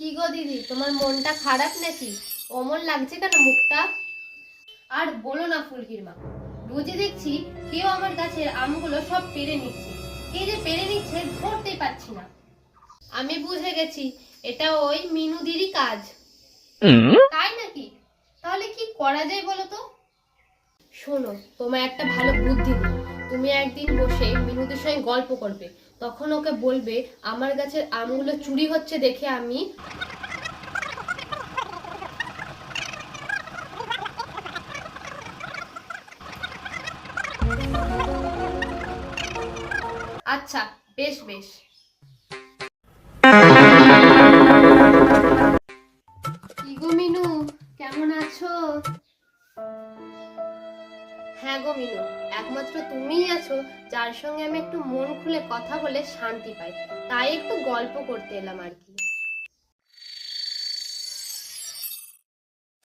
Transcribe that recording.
কি গো দিদি তোমার মনটা খারাপ নাকি? অমন লাগছে কেন মুখটা? আর বলো না ফুলকির মা রোজই দেখছি কেউ আমার গাছের আমগুলো সব পেরে নিচ্ছে। কে যে পেরে নিচ্ছে ধরতেই পারছি না। আমি বুঝে গেছি এটা ওই মিনুদিরই কাজ। তাই নাকি? তাহলে কি করা যায় বলো তো? শোনো তোমার একটা ভালো বুদ্ধি তুমি একদিন বসে মিনুদের সঙ্গে গল্প করবে। তখন ওকে বলবে, আমার গাছের আমগুলো চুরি হচ্ছে দেখে আমি আচ্ছা বেশ বেশ। মিনু, কেমন আছো? হ্যাঁ গো মিনু, একমাত্র তুমিই আছো যার সঙ্গে আমি একটু মন খুলে কথা বলে শান্তি পাই। তাই একটু গল্প করতে এলাম আর কি।